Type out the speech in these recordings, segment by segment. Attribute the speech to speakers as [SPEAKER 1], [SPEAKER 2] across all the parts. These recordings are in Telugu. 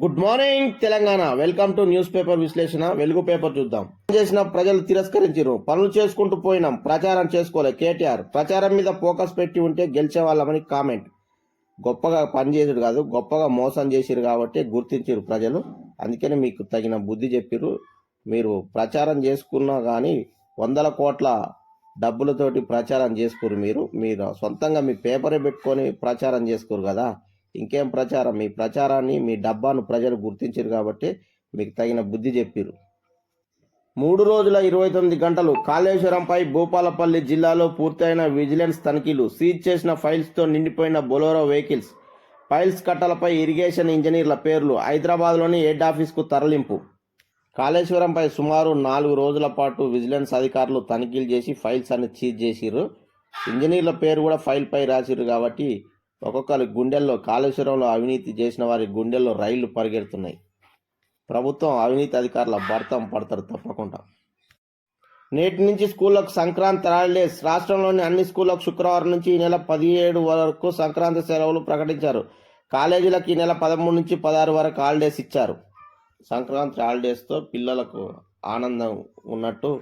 [SPEAKER 1] Good morning Telangana. Welcome to news paper విశ్లేషణ. వెలుగు పేపర్ చూద్దాం. చేసిన ప్రజలు తిరస్కరించారు పనులు చేసుకుంటూ పోయినాం. ప్రచారం చేసుకోలే కేటీఆర్. ప్రచారం మీద ఫోకస్ పెట్టి ఉంటే గెలిచే వాళ్ళమని కామెంట్. గొప్పగా పనిచేసాడు కాదు గొప్పగా మోసం చేసిరు కాబట్టి గుర్తించారు ప్రజలు. అందుకని మీకు తగిన బుద్ధి చెప్పిరు మీరు ప్రచారం చేసుకున్నా కానీ వందల కోట్ల డబ్బులతోటి ప్రచారం చేసుకోరు మీరు. మీరు సొంతంగా మీ పేపరే పెట్టుకొని ప్రచారం చేసుకోరు కదా. ఇంకేం ప్రచారం? మీ ప్రచారాన్ని మీ డబ్బాను ప్రజలు గుర్తించారు కాబట్టి మీకు తగిన బుద్ధి చెప్పారు. మూడు రోజుల ఇరవై తొమ్మిది గంటలు కాళేశ్వరంపై భూపాలపల్లి జిల్లాలో పూర్తయిన విజిలెన్స్ తనిఖీలు సీజ్ చేసిన ఫైల్స్తో నిండిపోయిన బొలోరో వెహికల్స్ ఫైల్స్ కట్టలపై ఇరిగేషన్ ఇంజనీర్ల పేర్లు హైదరాబాద్లోని హెడ్ ఆఫీస్కు తరలింపు. కాళేశ్వరంపై సుమారు నాలుగు రోజుల పాటు విజిలెన్స్ అధికారులు తనిఖీలు చేసి ఫైల్స్ అన్ని సీజ్ చేసిర్రు. ఇంజనీర్ల పేరు కూడా ఫైల్పై రాసిర్రు కాబట్టి ఒక్కొక్కరి గుండెల్లో కాళేశ్వరంలో అవినీతి చేసిన వారి గుండెల్లో రైళ్ళు పరిగెడుతున్నాయి. ప్రభుత్వం అవినీతి అధికారుల భర్తం పడతారు తప్పకుండా. నేటి నుంచి స్కూళ్ళకు సంక్రాంతి హాలిడేస్ రాష్ట్రంలోని అన్ని స్కూళ్ళకు శుక్రవారం నుంచి ఈ నెల పదిహేడు వరకు సంక్రాంతి సెలవులు ప్రకటించారు. కాలేజీలకు ఈ నెల పదమూడు నుంచి పదహారు వరకు హాలిడేస్ ఇచ్చారు. సంక్రాంతి హాలిడేస్తో పిల్లలకు ఆనందం ఉన్నట్టు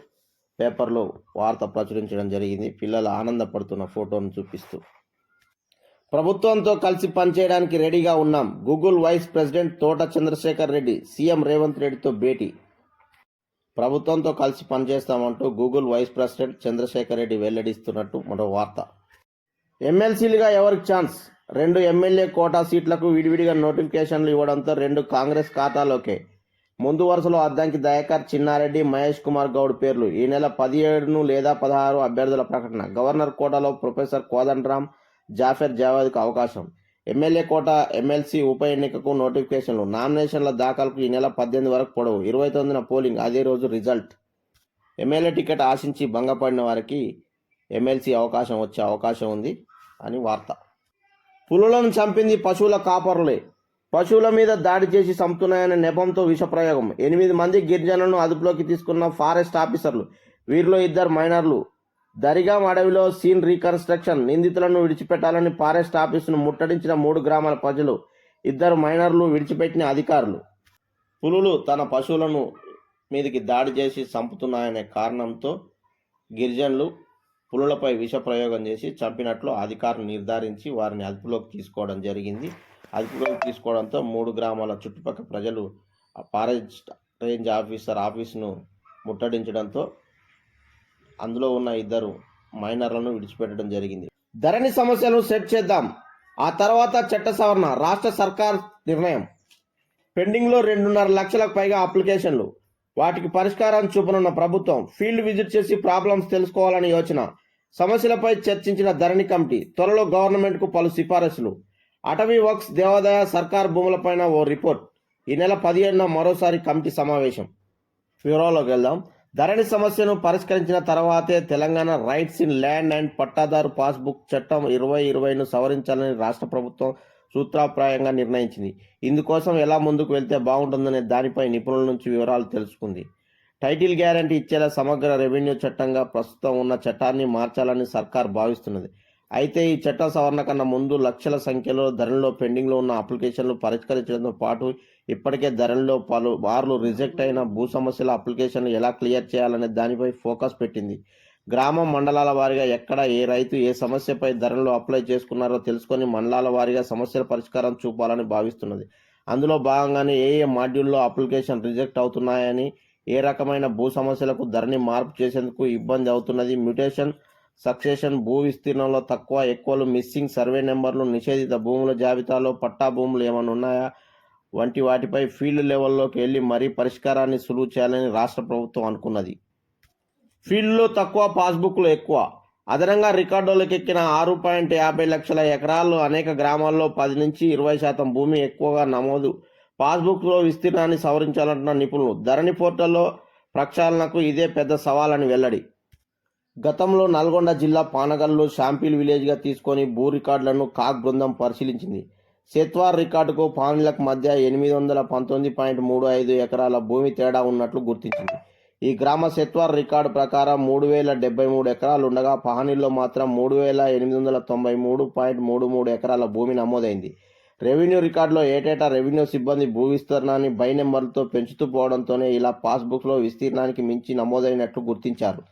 [SPEAKER 1] పేపర్లో వార్త ప్రచురించడం జరిగింది. పిల్లలు ఆనందపడుతున్న ఫోటోను చూపిస్తూ ప్రభుత్వంతో కలిసి పనిచేయడానికి రెడీగా ఉన్నాం. గూగుల్ వైస్ ప్రెసిడెంట్ తోట చంద్రశేఖర్ రెడ్డి సీఎం రేవంత్ రెడ్డితో భేటీ. ప్రభుత్వంతో కలిసి పనిచేస్తామంటూ Google vice president Chandrashekar Reddy వెల్లడిస్తున్నట్టు మరో వార్త. ఎమ్మెల్సీలుగా ఎవరికి ఛాన్స్? రెండు ఎమ్మెల్యే కోటా సీట్లకు విడివిడిగా నోటిఫికేషన్లు ఇవ్వడంతో రెండు కాంగ్రెస్ ఖాతాలోకే. ముందు వరుసలో అద్దంకి దయాకర్ చిన్నారెడ్డి మహేష్ కుమార్ గౌడ్ పేర్లు. ఈ నెల పదిహేడును లేదా పదహారు అభ్యర్థుల ప్రకటన. గవర్నర్ కోటాలో ప్రొఫెసర్ కోదండరామ్ జాఫర్ జావాద్కు అవకాశం. ఎమ్మెల్యే కోట ఎమ్మెల్సీ ఉప ఎన్నికకు నోటిఫికేషన్లు. నామినేషన్ల దాఖలకు ఈ నెల పద్దెనిమిది వరకు పొడవు. ఇరవై తొమ్మిదిన పోలింగ్. అదే రోజు రిజల్ట్. ఎమ్మెల్యే టికెట్ ఆశించి భంగపడిన వారికి ఎమ్మెల్సీ అవకాశం వచ్చే అవకాశం ఉంది అని వార్త. పులులను చంపింది పశువుల కాపరులే. పశువుల మీద దాడి చేసి చంపుతున్నాయనే నెపంతో విషప్రయోగం ఎనిమిది మంది గిరిజనులను అదుపులోకి తీసుకున్న ఫారెస్ట్ ఆఫీసర్లు. వీరిలో ఇద్దరు మైనర్లు. దరిగాం అడవిలో సీన్ రీకన్స్ట్రక్షన్. నిందితులను విడిచిపెట్టాలని ఫారెస్ట్ ఆఫీసును ముట్టడించిన మూడు గ్రామాల ప్రజలు ఇద్దరు మైనర్లు విడిచిపెట్టిన అధికారులు. పులులు తన పశువులను మీదకి దాడి చేసి చంపుతున్నాయనే కారణంతో గిరిజనులు పులులపై విష ప్రయోగం చేసి చంపినట్లు అధికారులు నిర్ధారించి వారిని అదుపులోకి తీసుకోవడం జరిగింది. అదుపులోకి తీసుకోవడంతో మూడు గ్రామాల చుట్టుపక్కల ప్రజలు ఫారెస్ట్ రేంజ్ ఆఫీసర్ ఆఫీసును ముట్టడించడంతో అందులో ఉన్న ఇద్దరు మైనర్లను విడిచిపెట్టడం జరిగింది. ధరణి సమస్యలను సెట్ చేద్దాం. ఆ తర్వాత చట్ట సవరణ రాష్ట్ర సర్కార్ నిర్ణయం. పెండింగ్లో రెండున్నర లక్షలకు పైగా అప్లికేషన్లు. వాటికి పరిష్కారం చూపనున్న ప్రభుత్వం ఫీల్డ్ విజిట్ చేసి ప్రాబ్లమ్స్ తెలుసుకోవాలని యోచన. సమస్యలపై చర్చించిన ధరణి కమిటీ త్వరలో గవర్నమెంట్కు పలు సిఫారసులు. అటవీ వర్క్స్ దేవాదాయ సర్కార్ భూములపైన ఓ రిపోర్ట్. ఈ నెల పదిహేడున మరోసారి కమిటీ సమావేశం. వివరాల్లోకి వెళ్దాం. ధరణి సమస్యను పరిష్కరించిన తర్వాతే Telangana rights in land and పట్టాదారు పాస్బుక్ చట్టం ఇరవై ఇరవైను సవరించాలని రాష్ట్ర ప్రభుత్వం సూత్రాప్రాయంగా నిర్ణయించింది. ఇందుకోసం ఎలా ముందుకు వెళ్తే బాగుంటుందనే దానిపై నిపుణుల నుంచి వివరాలు తెలుసుకుంది. టైటిల్ గ్యారంటీ ఇచ్చేలా సమగ్ర రెవెన్యూ చట్టంగా ప్రస్తుతం ఉన్న చట్టాన్ని మార్చాలని సర్కార్ భావిస్తున్నది. అయితే ఈ చట్ట సవరణ కన్నా ముందు లక్షల సంఖ్యలో ధరల్లో పెండింగ్లో ఉన్న అప్లికేషన్లు పరిష్కరించడంతో పాటు ఇప్పటికే ధరల్లో పలు బార్లు రిజెక్ట్ అయిన భూ సమస్యల అప్లికేషన్లు ఎలా క్లియర్ చేయాలనే దానిపై ఫోకస్ పెట్టింది. గ్రామం మండలాల వారీగా ఎక్కడ ఏ రైతు ఏ సమస్యపై ధరలు అప్లై చేసుకున్నారో తెలుసుకొని మండలాల వారీగా సమస్యల పరిష్కారం చూపాలని భావిస్తున్నది. అందులో భాగంగానే ఏ ఏ మాడ్యూల్లో అప్లికేషన్ రిజెక్ట్ అవుతున్నాయని ఏ రకమైన భూ సమస్యలకు ధరని మార్పు చేసేందుకు ఇబ్బంది అవుతున్నది మ్యూటేషన్ సక్సెషన్ భూ విస్తీర్ణంలో తక్కువ ఎక్కువలు మిస్సింగ్ సర్వే నెంబర్లు నిషేధిత భూముల జాబితాలో పట్టా భూములు ఏమైనా ఉన్నాయా? వంటి వాటిపై ఫీల్డ్ లెవెల్లోకి వెళ్ళి మరీ పరిష్కారాన్ని సులువు చేయాలని రాష్ట్ర ప్రభుత్వం అనుకున్నది. ఫీల్డ్లో తక్కువ పాస్బుక్లు ఎక్కువ. అదనంగా రికార్డులకు ఎక్కిన ఆరు పాయింట్ యాభై లక్షల ఎకరాలు అనేక గ్రామాల్లో పది నుంచి ఇరవై శాతం భూమి ఎక్కువగా నమోదు. పాస్బుక్లో విస్తీర్ణాన్ని సవరించాలంటున్న నిపుణులు ధరణి పోర్టల్లో ప్రక్షాళనకు ఇదే పెద్ద సవాలని వెల్లడి. గతంలో నల్గొండ జిల్లా పానగల్లో షాంపీల్ విలేజ్గా తీసుకొని భూ రికార్డులను కాక్ బృందం పరిశీలించింది. సెత్వార్ రికార్డుకు పానీలకు మధ్య ఎనిమిది వందల పంతొమ్మిది పాయింట్ మూడు ఐదు ఎకరాల భూమి తేడా ఉన్నట్లు గుర్తించింది. ఈ గ్రామ సెత్వార్ రికార్డు ప్రకారం మూడు వేల డెబ్బై మూడు ఎకరాలు ఉండగా పహానీల్లో మాత్రం మూడు వేల ఎనిమిది వందల తొంభై మూడు పాయింట్ మూడు మూడు ఎకరాల భూమి నమోదైంది. రెవెన్యూ రికార్డులో ఏటేటా రెవెన్యూ సిబ్బంది భూ విస్తీర్ణాన్ని బై నెంబర్లతో పెంచుతూ పోవడంతోనే ఇలా పాస్బుక్లో విస్తీర్ణానికి మించి నమోదైనట్లు గుర్తించారు.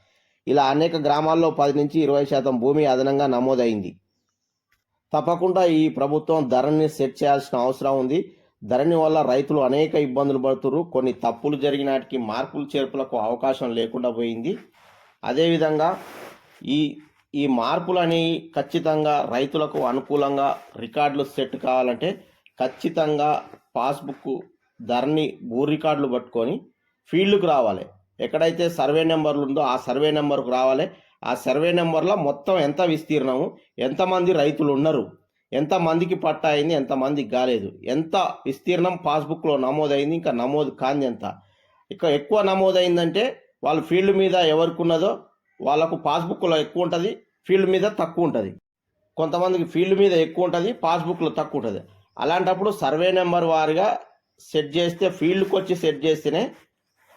[SPEAKER 1] ఇలా అనేక గ్రామాల్లో పది నుంచి ఇరవై శాతం భూమి అదనంగా నమోదైంది. తప్పకుండా ఈ ప్రభుత్వం ధరని సెట్ చేయాల్సిన అవసరం ఉంది. ధరణి వల్ల రైతులు అనేక ఇబ్బందులు పడుతున్నారు. కొన్ని తప్పులు జరిగినాటికి మార్పులు చేర్పులకు అవకాశం లేకుండా పోయింది. అదేవిధంగా ఈ ఈ మార్పులని ఖచ్చితంగా రైతులకు అనుకూలంగా రికార్డులు సెట్ కావాలంటే ఖచ్చితంగా పాస్బుక్ ధరని భూ రికార్డులు పట్టుకొని ఫీల్డ్కు రావాలి. ఎక్కడైతే సర్వే నెంబర్లు ఉందో ఆ సర్వే నెంబర్కు రావాలి. ఆ సర్వే నెంబర్లో మొత్తం ఎంత విస్తీర్ణము? ఎంతమంది రైతులు ఉన్నారు? ఎంతమందికి పట్టా అయింది? ఎంతమందికి కాలేదు? ఎంత విస్తీర్ణం పాస్బుక్లో నమోదైంది? ఇంకా నమోదు కాంది ఎంత? ఇక ఎక్కువ నమోదైందంటే వాళ్ళ ఫీల్డ్ మీద ఎవరికి ఉన్నదో వాళ్ళకు పాస్బుక్లో ఎక్కువ ఉంటుంది ఫీల్డ్ మీద తక్కువ ఉంటుంది. కొంతమందికి ఫీల్డ్ మీద ఎక్కువ ఉంటుంది పాస్బుక్లో తక్కువ ఉంటుంది. అలాంటప్పుడు సర్వే నెంబర్ వారిగా సెట్ చేస్తే ఫీల్డ్కి వచ్చి సెట్ చేస్తేనే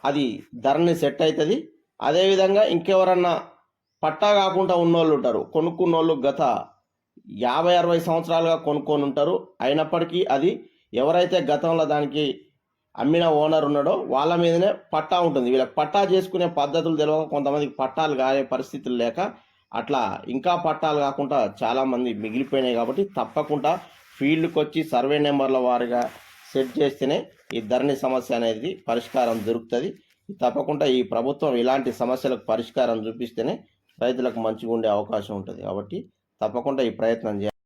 [SPEAKER 1] అది ధరని సెట్ అవుతుంది అదేవిధంగా ఇంకెవరన్నా పట్టా కాకుండా ఉన్నోళ్ళు ఉంటారు. కొనుక్కున్నోళ్ళు గత యాభై అరవై సంవత్సరాలుగా కొనుక్కొని ఉంటారు. అయినప్పటికీ అది ఎవరైతే గతంలో దానికి అమ్మిన ఓనర్ ఉన్నాడో వాళ్ళ మీదనే పట్టా ఉంటుంది. వీళ్ళకి పట్టా చేసుకునే పద్ధతులు తెలియక కొంతమందికి పట్టాలు కాలే పరిస్థితులు లేక అట్లా ఇంకా పట్టాలు కాకుండా చాలామంది మిగిలిపోయినాయి కాబట్టి తప్పకుండా ఫీల్డ్కి వచ్చి సర్వే నెంబర్ల వారిగా సెట్ చేస్తేనే ఈ ధరణి సమస్య అనేది పరిష్కారం దొరుకుతుంది. తప్పకుండా ఈ ప్రభుత్వం ఇలాంటి సమస్యలకు పరిష్కారం చూపిస్తేనే రైతులకు మంచిగా ఉండే అవకాశం ఉంటుంది. కాబట్టి తప్పకుండా ఈ ప్రయత్నం చేయాలి.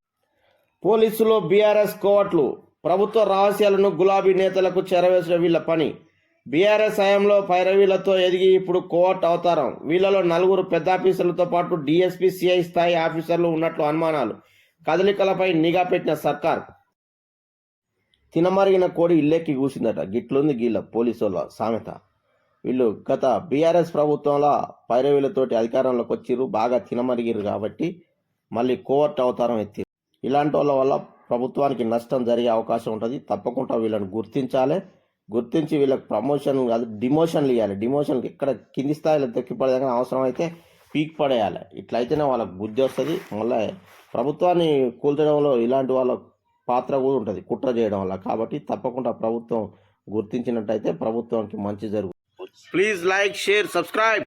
[SPEAKER 1] పోలీసులో బీఆర్ఎస్ కోవట్లు. ప్రభుత్వ రహస్యాలను గులాబీ నేతలకు చెరవేసిన వీళ్ళ పని. బీఆర్ఎస్ హయాంలో పైరవీలతో ఎదిగి ఇప్పుడు కోవట్ అవతారం. వీళ్ళలో నలుగురు పెద్ద ఆఫీసర్లతో పాటు డిఎస్పీ సిఐ స్థాయి ఆఫీసర్లు ఉన్నట్లు అనుమానాలు. కదలికలపై నిఘా పెట్టిన సర్కార్. తినమరిగిన కోడి ఇల్లెక్కి కూసిందట. గిట్లుంది గీళ్ళ పోలీసుల సామెత. వీళ్ళు గత బీఆర్ఎస్ ప్రభుత్వంలో పైరవీలతోటి అధికారంలోకి వచ్చిర్రు బాగా తినమరిగిరు కాబట్టి మళ్ళీ కోవర్ట్ అవతారం ఎత్తి ఇలాంటి వాళ్ళ వల్ల ప్రభుత్వానికి నష్టం జరిగే అవకాశం ఉంటుంది. తప్పకుండా వీళ్ళని గుర్తించాలి. గుర్తించి వీళ్ళకి ప్రమోషన్ కాదు డిమోషన్లు ఇవ్వాలి డిమోషన్కి ఎక్కడ కింది స్థాయిలో తొక్కిపడేదాకా అవసరం అయితే పీక్ పడేయాలి. ఇట్లయితేనే వాళ్ళకి బుద్ధి వస్తుంది. మళ్ళీ ప్రభుత్వాన్ని కూల్చడంలో ఇలాంటి వాళ్ళ పాత్ర కూడా ఉంటుంది కుట్ర చేయడం వల్ల. కాబట్టి తప్పకుండా ప్రభుత్వం గుర్తించినట్టయితే ప్రభుత్వానికి మంచి జరుగుతుంది ప్లీజ్ లైక్ షేర్ సబ్స్క్రైబ్